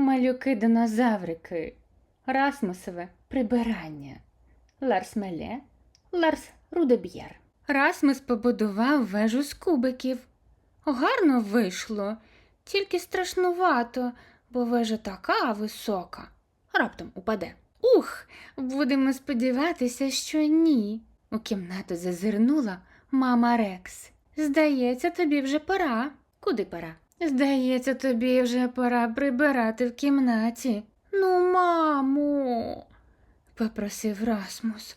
Малюки динозаврики. Расмусове прибирання. Ларс Меле, Ларс Рудеб'єр. Расмус побудував вежу з кубиків. Гарно вийшло, тільки страшнувато, бо вежа така висока. Раптом упаде. Ух, будемо сподіватися, що ні. У кімнату зазирнула мама Рекс. Здається, тобі вже пора. Куди пора? Здається, тобі вже пора прибирати в кімнаті. Ну, мамо, попросив Расмус.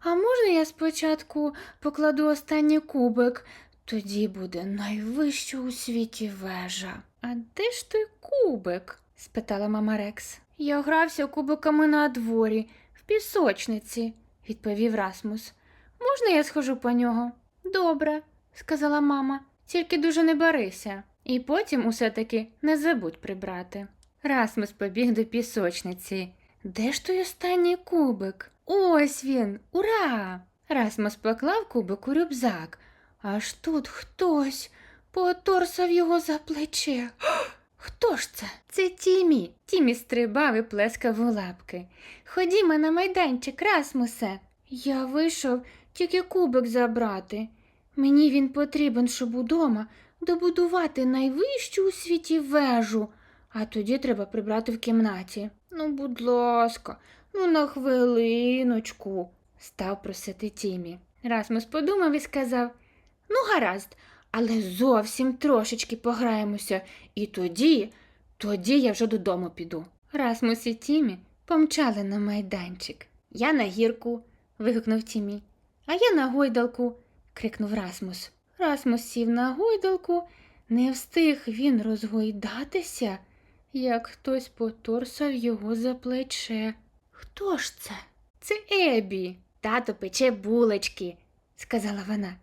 А можна я спочатку покладу останній кубик? Тоді буде найвища у світі вежа. А де ж той кубик? спитала мама Рекс. Я грався кубиками на дворі, в пісочниці, відповів Расмус. Можна я схожу по нього? Добре, сказала мама, тільки дуже не барися. І потім усе таки не забудь прибрати. Расмус побіг до пісочниці. Де ж той останній кубик? Ось він, ура! Расмус поклав кубик у рюкзак. Аж тут хтось поторсав його за плече. Хто ж це? Це Тімі. Тімі стрибав і плескав у лапки. Ходімо на майданчик, Расмусе. Я вийшов тільки кубик забрати. Мені він потрібен, щоб удома добудувати найвищу у світі вежу, а тоді треба прибрати в кімнаті. Ну, будь ласка, ну на хвилиночку, став просити Тімі. Расмус подумав і сказав Ну, гаразд, але зовсім трошечки пограємося, і тоді, тоді я вже додому піду. Расмус і Тімі помчали на майданчик. Я на гірку. вигукнув Тімі. А я на гойдалку. крикнув Расмус. Расмус сів на гойдалку, не встиг він розгойдатися, як хтось поторсав його за плече. Хто ж це? Це Ебі. Тато пече булочки, сказала вона.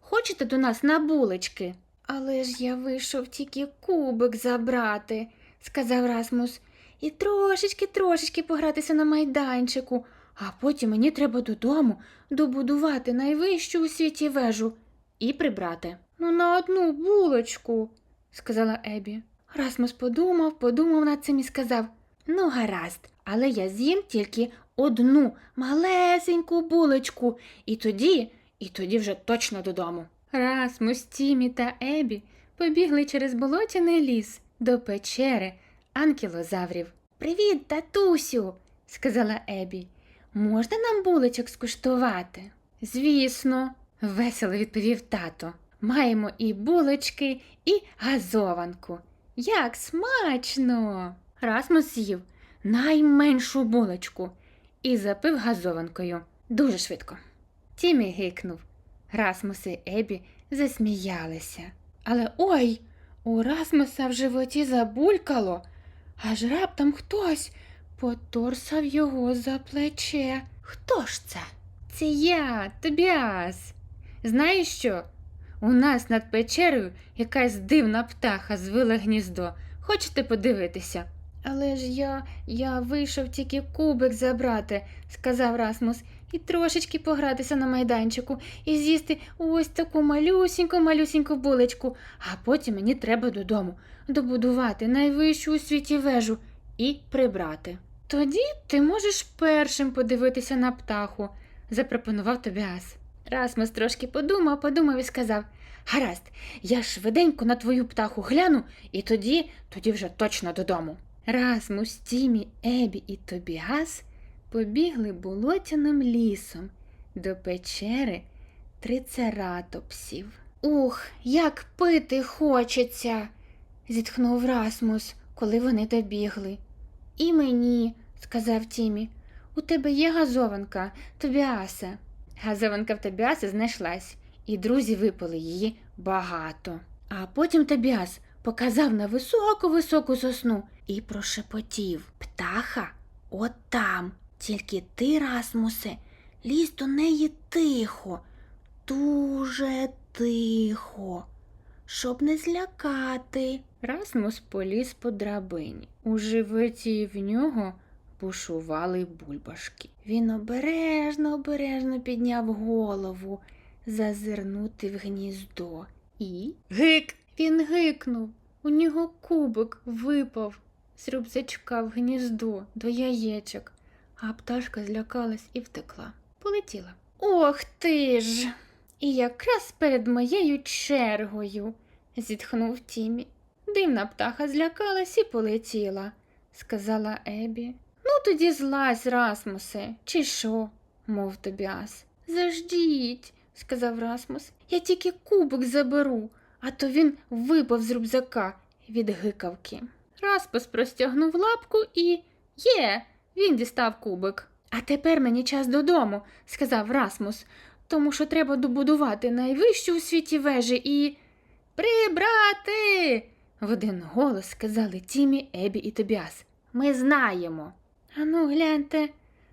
Хочете до нас на булочки? Але ж я вийшов тільки кубик забрати, сказав Расмус, і трошечки трошечки погратися на майданчику, а потім мені треба додому добудувати найвищу у світі вежу і прибрати. Ну, на одну булочку, сказала Ебі. Расмус подумав, подумав над цим і сказав Ну, гаразд, але я з'їм тільки одну малесеньку булочку, і тоді, і тоді вже точно додому. Расмус, Тімі та Ебі побігли через болотяний ліс до печери анкілозаврів. Привіт, татусю, сказала Ебі. Можна нам булочок скуштувати? Звісно, весело відповів тато. Маємо і булочки, і газованку. Як смачно! Расмус з'їв найменшу булочку і запив газованкою дуже швидко. Тімі гикнув. Расмус і Ебі засміялися. Але ой, у Расмуса в животі забулькало, аж раптом хтось поторсав його за плече. Хто ж це? Це я, Тобіас. Знаєш що? У нас над печерою якась дивна птаха звила гніздо. Хочете подивитися? Але ж я, я вийшов тільки кубик забрати, сказав Расмус, і трошечки погратися на майданчику і з'їсти ось таку малюсіньку малюсіньку булочку, а потім мені треба додому добудувати найвищу у світі вежу і прибрати. Тоді ти можеш першим подивитися на птаху, запропонував Тобіас. Расмус трошки подумав, подумав і сказав Гаразд, я швиденько на твою птаху гляну, і тоді, тоді вже точно додому. Расмус, Тімі, Ебі і Тобіас побігли болотяним лісом до печери трицератопсів. Ух, як пити хочеться, зітхнув Расмус, коли вони добігли. І мені, сказав Тімі, у тебе є газованка, Тобіаса. Газованка в Тобіаса знайшлась, і друзі випили її багато. А потім Тобіас показав на високу-високу сосну і прошепотів Птаха, от там. Тільки ти, Расмусе, лізь до неї тихо, дуже тихо, щоб не злякати. Расмус поліз по драбині. У животі в нього бушували бульбашки. Він обережно, обережно підняв голову зазирнути в гніздо. І гик! Він гикнув. У нього кубик випав з рюкзачка в гніздо до яєчок, а пташка злякалась і втекла. Полетіла. Ох ти ж! І якраз перед моєю чергою, зітхнув Тімі. Дивна птаха злякалась і полетіла, сказала Ебі. Тоді злазь, Расмусе, чи що? мов Тобіас. Заждіть, сказав Расмус. Я тільки кубик заберу, а то він випав з рюкзака від гикавки. Распус простягнув лапку і є, він дістав кубик. А тепер мені час додому, сказав Расмус, тому що треба добудувати найвищу у світі вежі і. Прибрати. в один голос сказали Тімі, Ебі і Тобіас. Ми знаємо. Ану, гляньте,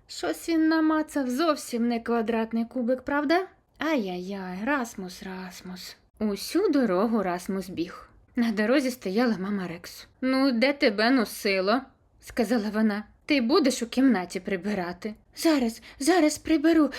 щось він намацав зовсім не квадратний кубик, правда? Ай-яй-яй, Расмус, Расмус. Усю дорогу Расмус біг. На дорозі стояла мама Рекс. Ну, де тебе носило? сказала вона. Ти будеш у кімнаті прибирати. Зараз, зараз приберу,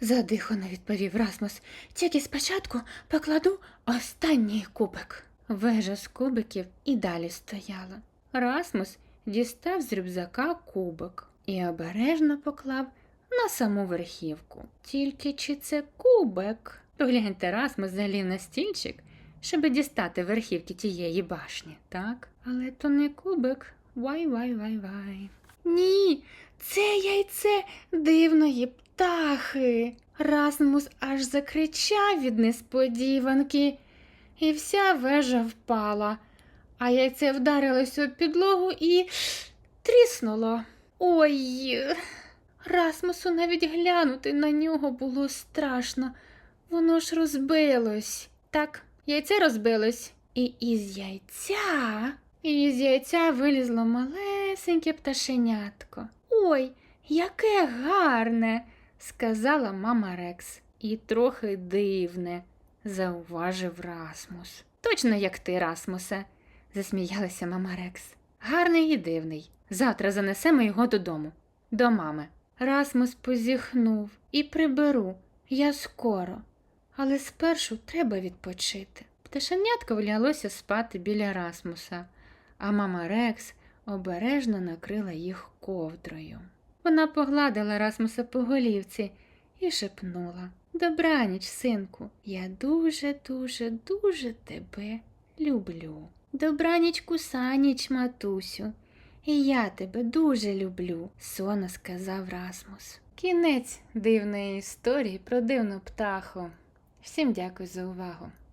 задихано відповів Расмус. Тільки спочатку покладу останній кубик. Вежа з кубиків і далі стояла. Расмус дістав з рюкзака кубик і обережно поклав на саму верхівку. Тільки чи це кубик? Погляньте, Расмус залів на стільчик, щоб дістати верхівки тієї башні, так? Але то не кубик. Вай, вай, вай, вай. Ні, це яйце дивної птахи. Расмус аж закричав від несподіванки, і вся вежа впала, а яйце вдарилось об підлогу і тріснуло. Ой. Расмусу навіть глянути на нього було страшно. Воно ж розбилось. Так, яйце розбилось. І із яйця, із яйця вилізло малесеньке пташенятко. Ой, яке гарне, сказала мама Рекс. І трохи дивне, зауважив Расмус. Точно як ти, Расмусе, засміялася мама Рекс. Гарний і дивний. Завтра занесемо його додому, до мами. Расмус позіхнув і приберу. Я скоро, але спершу треба відпочити. Пташенятко влялося спати біля Расмуса, а мама Рекс обережно накрила їх ковдрою. Вона погладила Расмуса по голівці і шепнула Добраніч, синку, я дуже, дуже, дуже тебе люблю. Добраніч, саніч, матусю. І я тебе дуже люблю, соно сказав Расмус. Кінець дивної історії про дивну птаху. Всім дякую за увагу.